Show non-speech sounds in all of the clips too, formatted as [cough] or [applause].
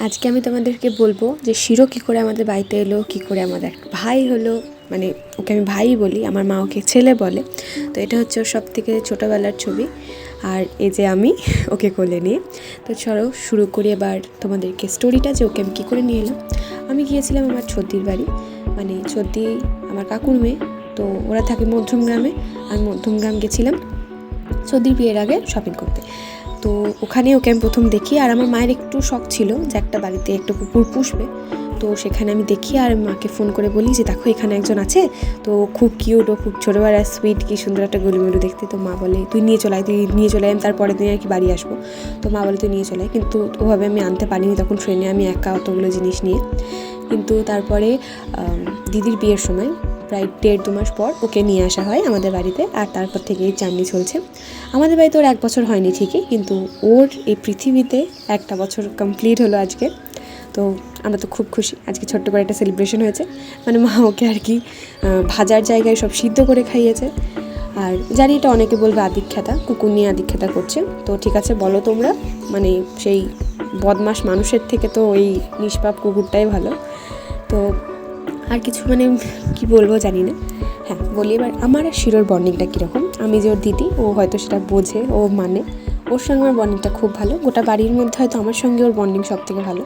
আজকে আমি তোমাদেরকে বলব যে শিরো কী করে আমাদের বাড়িতে এলো, কী করে আমাদের ভাই হলো মানে ওকে আমি ভাই বলি, আমার মা ওকে ছেলে বলে। তো এটা হচ্ছে ওর সব থেকে ছোটোবেলার ছবি। আর এই যে আমি [laughs] ওকে কোলে নিয়ে। তো চলো শুরু করি এবার তোমাদেরকে স্টোরিটা যে ওকে আমি কী করে নিয়ে এলাম। আমি গিয়েছিলাম আমার ছদ্দির বাড়ি মানে ছদ্দি আমার কাকুর মেয়ে, তো ওরা থাকে মধ্যমগ্রামে। আমি মধ্যমগ্রাম গেছিলাম সর্দির বিয়ের আগে শপিং করতে। তো ওখানে ওকে আমি প্রথম দেখি, আর আমার মায়ের একটু শখ ছিল যে একটা বাড়িতে একটা কুকুর পুষবে। তো সেখানে আমি দেখি আর মাকে ফোন করে বলি যে, দেখো, এখানে একজন আছে। তো খুব কিউট ও খুব ছোটোবেলা সুইট কি সুন্দর একটা গলিমেলু দেখতে। তো মা বলে, তুই নিয়ে চলে আয়, তুই নিয়ে চলে আমি তারপরের দিন আর কি বাড়ি আসব। তো মা বলে, তুই নিয়ে চলে আয়। কিন্তু ওভাবে আমি আনতে পারিনি, তখন ট্রেনে আমি একা অতগুলো জিনিস নিয়ে। কিন্তু তারপরে দিদির বিয়ের সময় প্রায় দেড় দু মাস পর ওকে নিয়ে আসা হয় আমাদের বাড়িতে আর তারপর থেকেই জার্নি চলছে। আমাদের বাড়িতে ওর এক বছর হয়নি ঠিকই, কিন্তু ওর এই পৃথিবীতে একটা বছর কমপ্লিট হলো আজকে। তো আমরা তো খুব খুশি, আজকে ছোট্ট করে একটা সেলিব্রেশন হয়েছে। মানে মা ওকে আর কি ভাজার জায়গায় সব সিদ্ধ করে খাইয়েছে। আর জানি এটা অনেকে বলবে আদিক্ষেতা কুকুর নিয়ে আদিক্ষেতা করছে। তো ঠিক আছে, বলো তোমরা মানে সেই বদমাস মানুষের থেকে তো ওই নিষ্পাপ কুকুরটাই ভালো। তো আর কিছু মানে কি বলব জানি না। হ্যাঁ বলি এবার আমার আর শিরোর বন্ডিংটা কীরকম? আমি যে ওর দিদি, ও হয়তো সেটা বোঝে, ও মানে। ওর সঙ্গে আমার বন্ডিংটা খুব ভালো। গোটা বাড়ির মধ্যে হয়তো আমার সঙ্গে ওর বন্ডিং সব থেকে ভালো।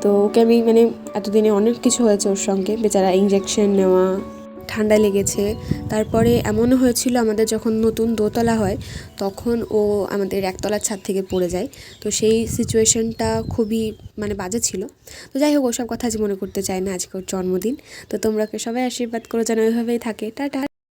তো ওকে আমি মানে এতদিনে অনেক কিছু হয়েছে ওর সঙ্গে। বেচারা ইঞ্জেকশন নেওয়া ঠান্ডা লেগেছে। তারপরে এমনও হয়েছিল আমাদের যখন নতুন দোতলা হয়, তখন ও আমাদের একতলার ছাদ থেকে পড়ে যায়। তো সেই সিচুয়েশনটা খুবই মানে বাজে ছিল। তো যাই হোক, ওসব কথা আজ মনে করতে চাই না আজকে ওর জন্মদিন। তো তোমরা সবাই আশীর্বাদ করো যেন ওইভাবেই থাকে। টাটা!